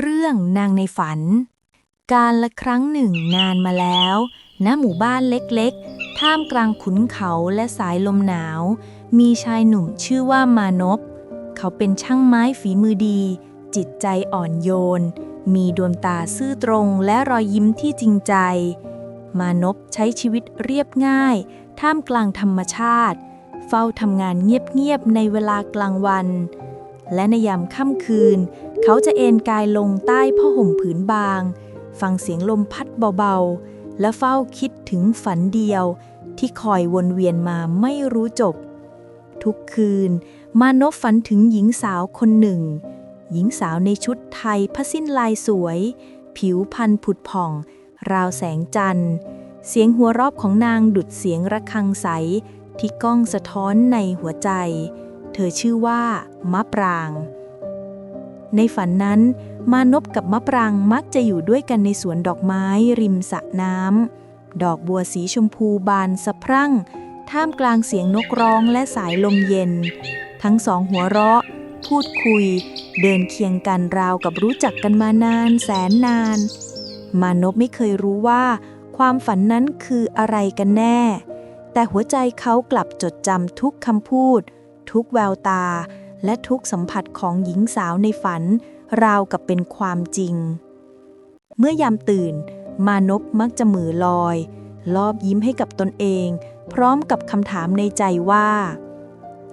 เรื่องนางในฝัน การละครั้งหนึ่งนานมาแล้ว ณ หมู่บ้านเล็กๆ ท่ามกลางขุนเขาและสายลมหนาว มีชายหนุ่มชื่อว่ามานพ เขาเป็นช่างไม้ฝีมือดี จิตใจอ่อนโยน มีดวงตาซื่อตรงและรอยยิ้มที่จริงใจ มานพใช้ชีวิตเรียบง่าย ท่ามกลางธรรมชาติ เฝ้าทำงานเงียบๆ ในเวลากลางวัน และในยามค่ำคืน เขาจะเอนกายลงใต้ผ้าห่มผืนบาง ฟังเสียงลมพัดเบาๆ และเฝ้าคิดถึงฝันเดียวที่คอยวนเวียนมาไม่รู้จบ ทุกคืน มานพฝันถึงหญิงสาวคนหนึ่ง หญิงสาวในชุดไทยผ้าสิ้นลายสวย ผิวพรรณผุดผ่อง ราวแสงจันทร์ เสียงหัวรอบของนางดุดเสียงระฆังใส ที่ก้องสะท้อนในหัวใจ เธอชื่อว่ามะปราง ในฝันนั้น มานพกับมะปรางมักจะอยู่ด้วยกันในสวนดอกไม้ริมสระน้ำดอกบัวสีชมพูบานสะพรั่ง ท่ามกลางเสียงนกร้องและสายลมเย็น ทั้งสองหัวเราะ พูดคุย เดินเคียงกันราวกับรู้จักกันมานานแสนนาน มานพไม่เคยรู้ว่า ความฝันนั้นคืออะไรกันแน่ แต่หัวใจเขากลับจดจำทุกคำพูด ทุกแววตา และทุกสัมผัสของหญิงสาวในฝัน ราวกับเป็นความจริง เมื่อยามตื่น มานพมักจะมือลอย ลอบยิ้มให้กับตนเอง พร้อมกับคำถามในใจว่า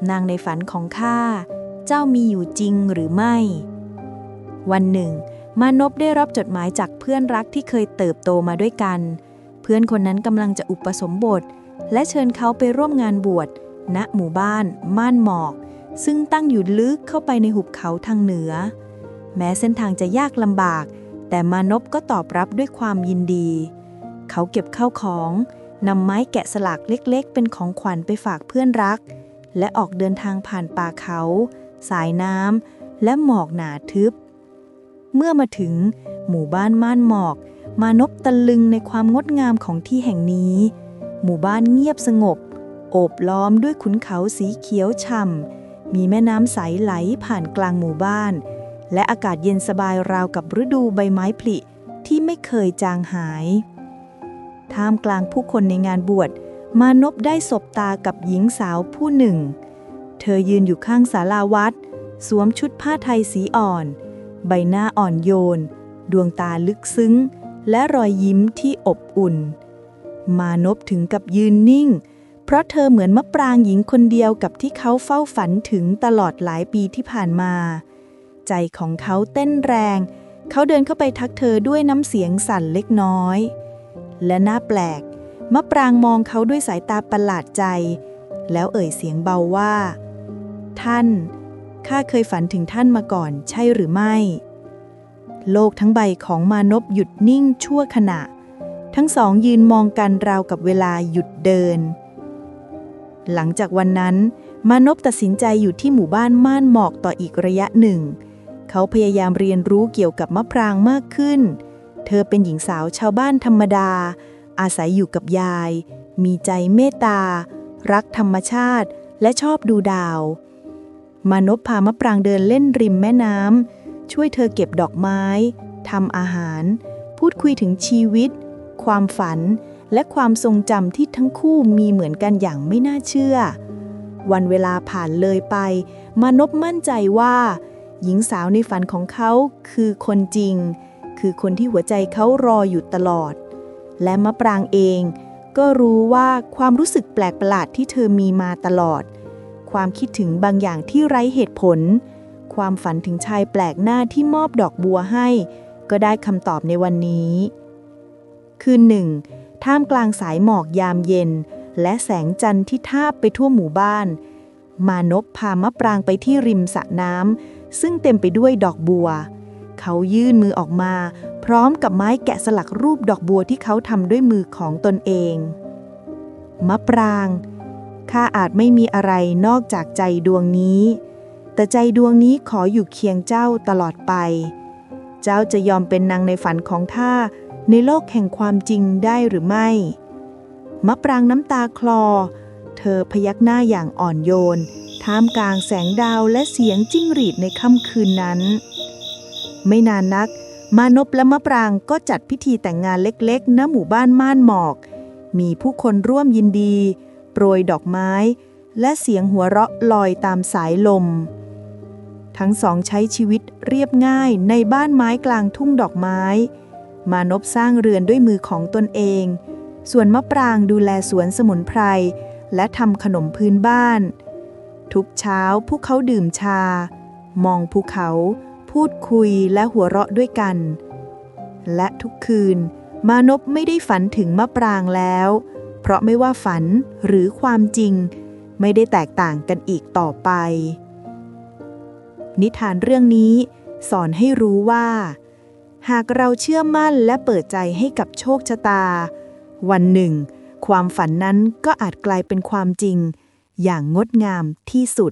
นางในฝันของข้าเจ้ามีอยู่จริงหรือไม่ วันหนึ่ง มานพได้รับจดหมายจากเพื่อนรักที่เคยเติบโตมาด้วยกัน เพื่อนคนนั้นกำลังจะอุปสมบท และเชิญเขาไปร่วมงานบวชณหมู่บ้าน ม่านหมอก ซึ่งตั้งอยู่ลึกเข้าไปในหุบเขาทางเหนือ แม้เส้นทางจะยากลำบาก แต่มานพก็ตอบรับด้วยความยินดี เขาเก็บข้าวของนำไม้แกะสลักเล็กๆ เป็นของขวัญไปฝากเพื่อนรัก และออกเดินทางผ่านป่าเขา สายน้ำและหมอกหนาทึบ เมื่อมาถึงหมู่บ้านม่านหมอก มานพตะลึงในความงดงามของที่แห่งนี้ หมู่บ้านเงียบสงบ โอบล้อมด้วยขุนเขาสีเขียวฉ่ำ มีแม่น้ำใสไหลผ่านกลางหมู่บ้าน และอากาศเย็นสบายราวกับฤดูใบไม้ผลิที่ไม่เคยจางหาย ท่ามกลางผู้คนในงานบวช มานพได้สบตากับหญิงสาวผู้หนึ่ง เธอยืนอยู่ข้างศาลาวัด สวมชุดผ้าไทยสีอ่อน ใบหน้าอ่อนโยน ดวงตาลึกซึ้ง และรอยยิ้มที่อบอุ่น มานพถึงกับยืนนิ่ง เพราะเธอเหมือนมะปรางหญิงคนเดียวกับที่เขาเฝ้าฝันถึงตลอดหลายปีที่ผ่านมา ใจของเขาเต้นแรง เขาเดินเข้าไปทักเธอด้วยน้ำเสียงสั่นเล็กน้อย และน่าแปลก มะปรางมองเขาด้วยสายตาประหลาดใจ แล้วเอ่ยเสียงเบาว่า ท่าน ข้าเคยฝันถึงท่านมาก่อนใช่หรือไม่ โลกทั้งใบของมานพหยุดนิ่งชั่วขณะ ทั้งสองยืนมองกันราวกับเวลาหยุดเดิน หลังจากวันนั้น มานพตัดสินใจอยู่ที่หมู่บ้านม่านหมอกต่ออีกระยะหนึ่ง เขาพยายามเรียนรู้เกี่ยวกับมะปรางมากขึ้น เธอเป็นหญิงสาวชาวบ้านธรรมดา อาศัยอยู่กับยาย มีใจเมตตา รักธรรมชาติ และชอบดูดาว มานพพามะปรางเดินเล่นริมแม่น้ำช่วยเธอเก็บดอกไม้ทำอาหาร พูดคุยถึงชีวิต ความฝัน และความทรงจำที่ทั้งคู่มีเหมือนกันอย่างไม่น่าเชื่อ วันเวลาผ่านเลยไป มานพมั่นใจว่า หญิงสาวในฝันของเขาคือคนจริง คือคนที่หัวใจเขารออยู่ตลอด และมะปรางเองก็รู้ว่าความรู้สึกแปลกประหลาดที่เธอมีมาตลอด ความคิดถึงบางอย่างที่ไร้เหตุผล ความฝันถึงชายแปลกหน้าที่มอบดอกบัวให้ ก็ได้คำตอบในวันนี้ คืนหนึ่ง ท่ามกลางสายหมอกยามเย็น และแสงจันทร์ที่ทาบไปทั่วหมู่บ้าน มานพพามะปรางไปที่ริมสระน้ำซึ่งเต็มไปด้วยดอกบัว เขายื่นมือออกมา พร้อมกับไม้แกะสลักรูปดอกบัวที่เขาทำด้วยมือของตนเอง มะปราง ข้าอาจไม่มีอะไรนอกจากใจดวงนี้ แต่ใจดวงนี้ขออยู่เคียงเจ้าตลอดไป เจ้าจะยอมเป็นนางในฝันของข้า ในโลกแห่งความจริงได้หรือไม่ มะปรางน้ำตาคลอ เธอพยักหน้าอย่างอ่อนโยน ท่ามกลางแสงดาวและเสียงจิ้งหรีดในค่ำคืนนั้น ไม่นานนัก มานพและมะปรางก็จัดพิธีแต่งงานเล็กๆ ณ หมู่บ้านม่านหมอก มีผู้คนร่วมยินดี โปรยดอกไม้ และเสียงหัวเราะลอยตามสายลมทั้งสองใช้ชีวิตเรียบง่ายในบ้านไม้กลางทุ่งดอกไม้ มานพสร้างเรือนด้วยมือของตนเอง ส่วนมะปรางดูแลสวนสมุนไพร และทำขนมพื้นบ้าน ทุกเช้าพวกเขาดื่มชา มองภูเขา พูดคุยและหัวเราะด้วยกัน และทุกคืน มานพไม่ได้ฝันถึงมะปรางแล้ว เพราะไม่ว่าฝันหรือความจริง ไม่ได้แตกต่างกันอีกต่อไป นิทานเรื่องนี้สอนให้รู้ว่า หากเราเชื่อมั่นและเปิดใจให้กับโชคชะตา วันหนึ่ง ความฝันนั้นก็อาจกลายเป็นความจริง อย่างงดงามที่สุด